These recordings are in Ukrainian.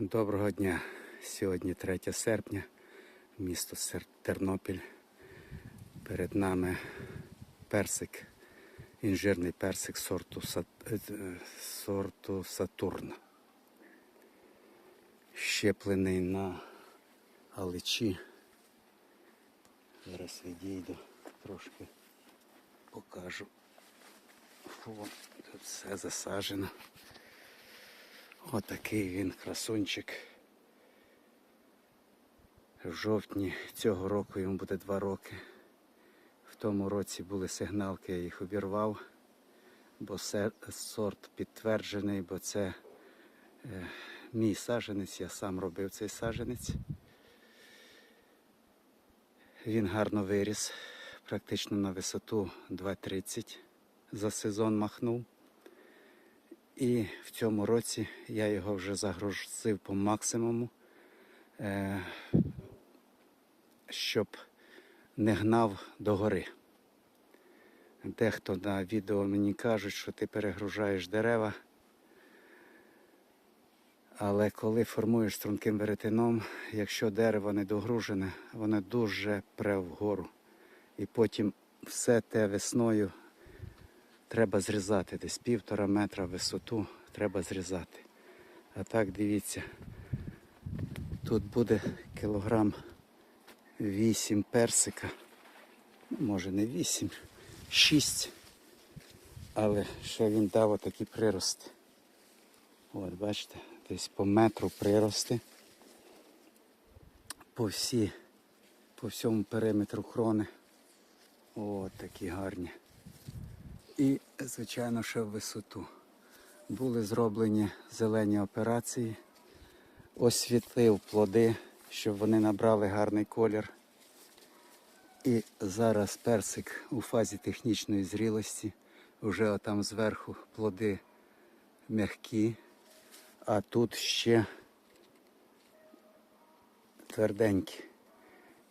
Доброго дня. Сьогодні 3 серпня, місто Тернопіль. Перед нами персик, інжирний персик сорту, е, сорту Сатурн. Щеплений на аличі. Зараз відійду, трошки покажу. Фу, тут все засаджено. Отакий він красунчик. В жовтні цього року йому буде два роки. В тому році були сигналки, я їх обірвав, бо сорт підтверджений, бо це е, мій саженець, я сам робив цей саженець. Він гарно виріс, практично на висоту 2,30 за сезон махнув. І в цьому році я його вже загрузив по максимуму, е, щоб не гнав до гори. Дехто на відео мені кажуть, що ти перегружаєш дерева. Але коли формуєш струнким веретеном, якщо дерево не догружене, воно дуже пре вгору. І потім все те весною треба зрізати десь півтора метра висоту треба зрізати. А так дивіться, тут буде кілограм 8 персика. Ну, може не 8, 6. Але ще він дав отакі прирости. От, бачите, десь по метру прирости. По всі, по всьому периметру крони. От такі гарні і, звичайно, ще в висоту. Були зроблені зелені операції, освітлив плоди, щоб вони набрали гарний колір. І зараз персик у фазі технічної зрілості. Вже там зверху плоди м'які, а тут ще тверденькі.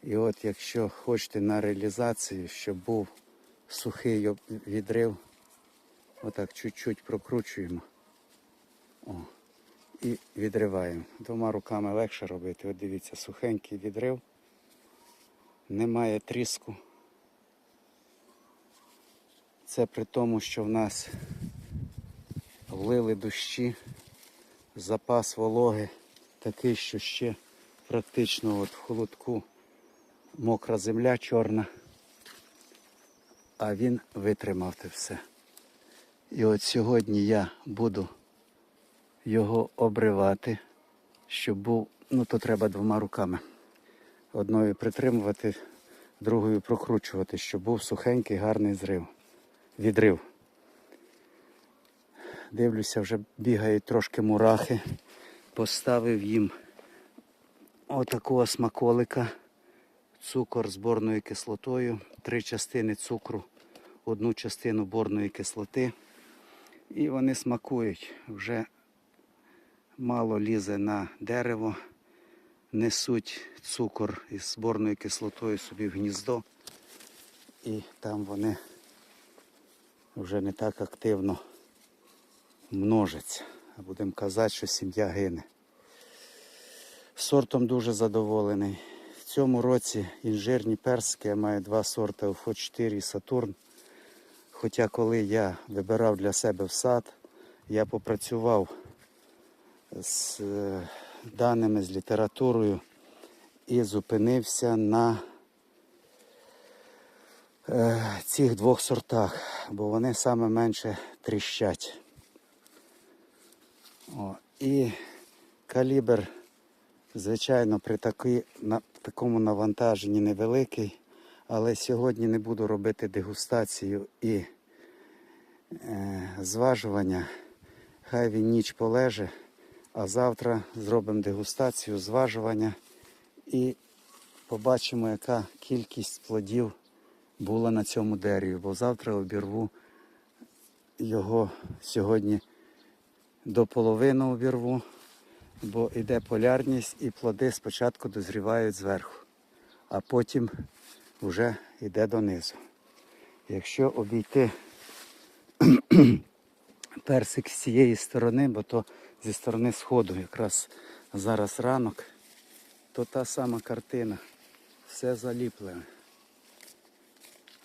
І от якщо хочете на реалізацію, щоб був сухий відрив. Отак чуть-чуть прокручуємо. О. І відриваємо. Двома руками легше робити. От дивіться, сухенький відрив. Немає тріску. Це при тому, що в нас влили дощі, запас вологи такий, що ще практично от в холодку мокра земля чорна а він витримав те все. І от сьогодні я буду його обривати, щоб був, ну то треба двома руками. Одною притримувати, другою прокручувати, щоб був сухенький, гарний зрив. Відрив. Дивлюся, вже бігають трошки мурахи. Поставив їм отакого смаколика цукор з борною кислотою, три частини цукру, одну частину борної кислоти. І вони смакують. Вже мало лізе на дерево, несуть цукор із борною кислотою собі в гніздо. І там вони вже не так активно множаться. Будемо казати, що сім'я гине. Сортом дуже задоволений. В цьому році інжирні персики я маю два сорти УФО-4 і Сатурн. Хоча коли я вибирав для себе в сад, я попрацював з е, даними, з літературою і зупинився на е, цих двох сортах, бо вони саме менше тріщать. О, і калібр Звичайно, при такі, на такому навантаженні невеликий, але сьогодні не буду робити дегустацію і е, зважування. Хай він ніч полеже, а завтра зробимо дегустацію, зважування і побачимо, яка кількість плодів була на цьому дереві, бо завтра обірву його сьогодні до половини обірву бо йде полярність і плоди спочатку дозрівають зверху, а потім вже йде донизу. Якщо обійти персик з цієї сторони, бо то зі сторони сходу якраз зараз ранок, то та сама картина. Все заліплене.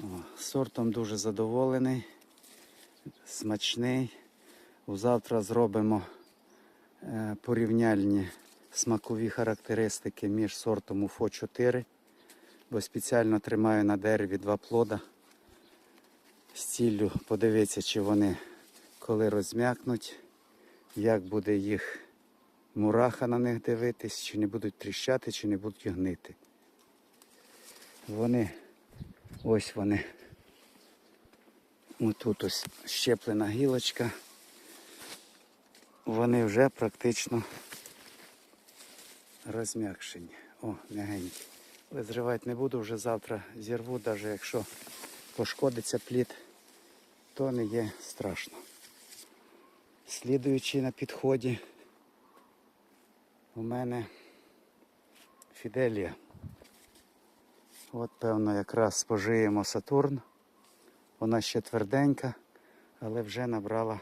О, сортом дуже задоволений, смачний. Завтра зробимо е, порівняльні смакові характеристики між сортом УФО 4, бо спеціально тримаю на дереві два плода з ціллю подивитися, чи вони коли розм'якнуть, як буде їх мураха на них дивитись, чи не будуть тріщати, чи не будуть гнити. Вони, ось вони. Отут ось щеплена гілочка. Вони вже практично розм'якшені. О, м'ягенькі. Але зривати не буду, вже завтра зірву, навіть якщо пошкодиться плід, то не є страшно. Слідуючи на підході, у мене Фіделія. От, певно, якраз спожиємо Сатурн. Вона ще тверденька, але вже набрала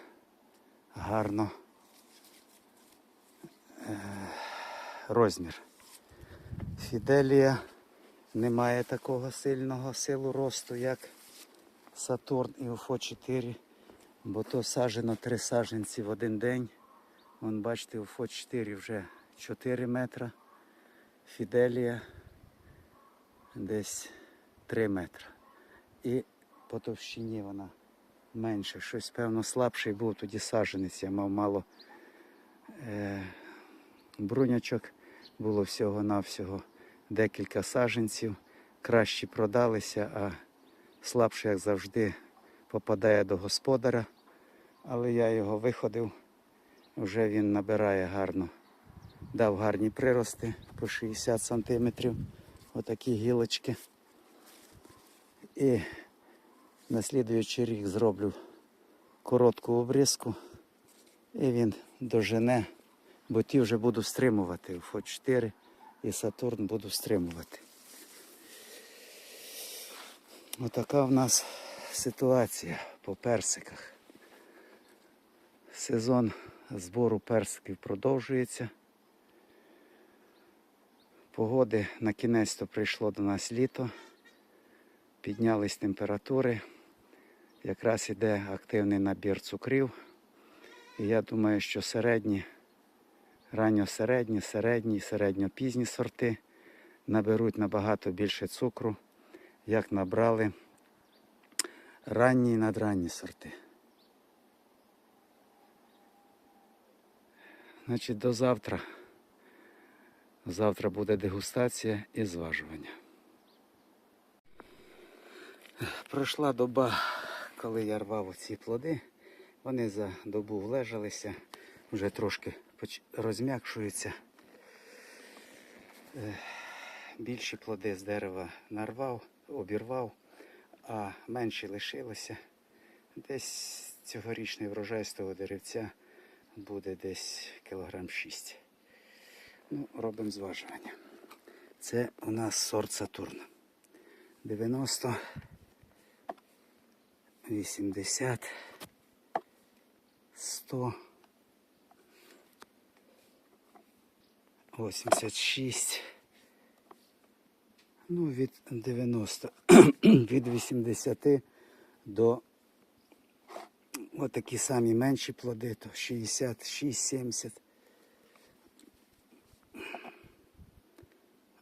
гарно е, розмір. Фіделія не має такого сильного силу росту, як Сатурн і УФО 4, бо то сажено три саженці в один день. Вон, бачите, УФО 4 вже 4 метра. Фіделія десь 3 метри. І по товщині вона менше. Щось, певно, слабший був тоді саженець. Я мав мало е, брунячок. Було всього-навсього декілька саженців. Кращі продалися, а слабший, як завжди, попадає до господаря. Але я його виходив, вже він набирає гарно. Дав гарні прирости по 60 сантиметрів. Отакі гілочки. І на слідуючий рік зроблю коротку обрізку. І він дожене, бо ті вже буду стримувати. УФО 4 і Сатурн буду стримувати. Отака в нас ситуація по персиках. Сезон збору персиків продовжується. Погоди на кінець то прийшло до нас літо. Піднялись температури. Якраз іде активний набір цукрів. І я думаю, що середні, ранньосередні, середні, середньопізні сорти наберуть набагато більше цукру, як набрали ранні і надранні сорти. Значить, до завтра. Завтра буде дегустація і зважування. Пройшла доба, коли я рвав оці плоди. Вони за добу влежалися, вже трошки розм'якшуються. Е, Більші плоди з дерева нарвав, обірвав, а менші лишилися. Десь цьогорічний врожай з того деревця буде десь кілограм 6. Ну, робимо зважування. Це у нас сорт Сатурн. 90, 80, 100, 86. Ну, від 90, від 80 до отакі самі менші плоди, то 66, 70.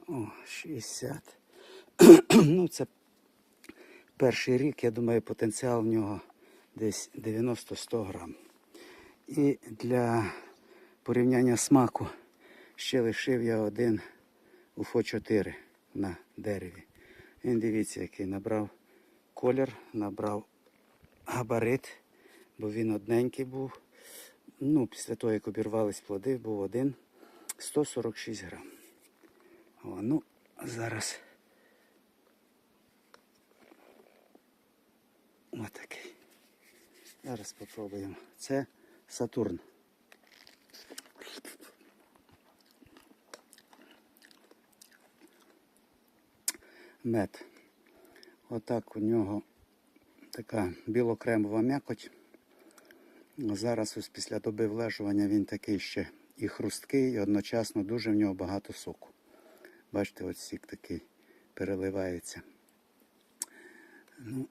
О, 60. ну, це перший рік, я думаю, потенціал в нього десь 90-100 грам. І для порівняння смаку ще лишив я один УФО 4 на дереві. Він дивіться, який набрав колір, набрав габарит, бо він одненький був. Ну, після того, як обірвались плоди, був один 146 грам. О, ну, зараз. Отакий. Зараз спробуємо. Це Сатурн. Мед. Отак у нього така білокремова м'якоть. Зараз ось після доби влежування він такий ще і хрусткий, і одночасно дуже в нього багато соку. Бачите, ось сік такий переливається. Ну,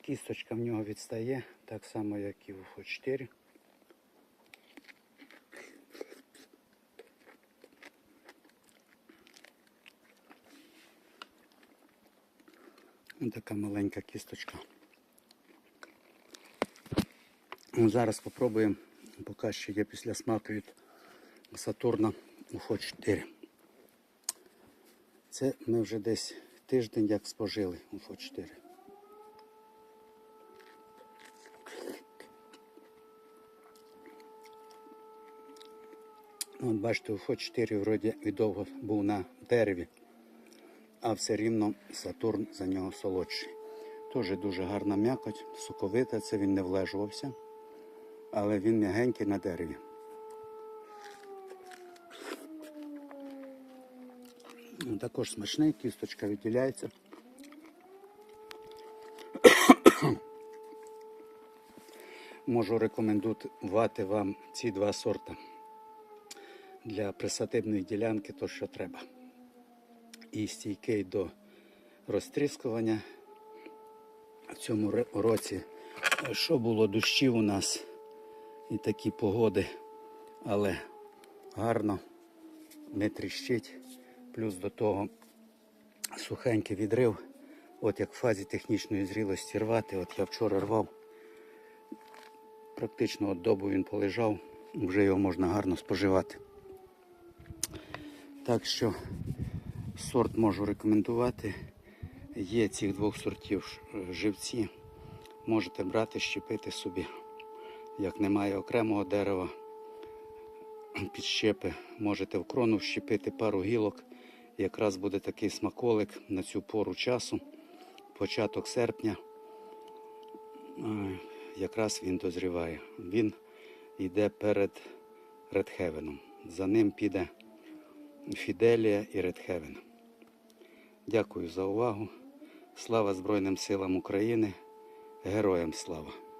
Кісточка в нього відстає, так само, як і у Фо 4. Ось така маленька кісточка. Ну, зараз спробуємо, поки ще є після смаку від Сатурна Уфо 4. Це ми вже десь тиждень як спожили Уфо 4. От бачите, Уфо 4 вроді і довго був на дереві, а все рівно Сатурн за нього солодший. Теж дуже гарна м'якоть, соковита, це він не влежувався, але він м'ягенький на дереві. Також смачний, кісточка відділяється. Можу рекомендувати вам ці два сорта для присадибної ділянки, то що треба. І стійкий до розтріскування. В цьому році, е, що було дощів у нас і такі погоди, але гарно не тріщить. Плюс до того сухенький відрив. От як в фазі технічної зрілості рвати, от я вчора рвав, практично от добу він полежав, вже його можна гарно споживати. Так що сорт можу рекомендувати. Є цих двох сортів живці. Можете брати, щепити собі. Як немає окремого дерева, під щепи, можете в крону щепити пару гілок. Якраз буде такий смаколик на цю пору часу, початок серпня. Е, Якраз він дозріває. Він йде перед Редхевеном. За ним піде Фіделія і Редхевен. Дякую за увагу. Слава Збройним силам України. Героям слава!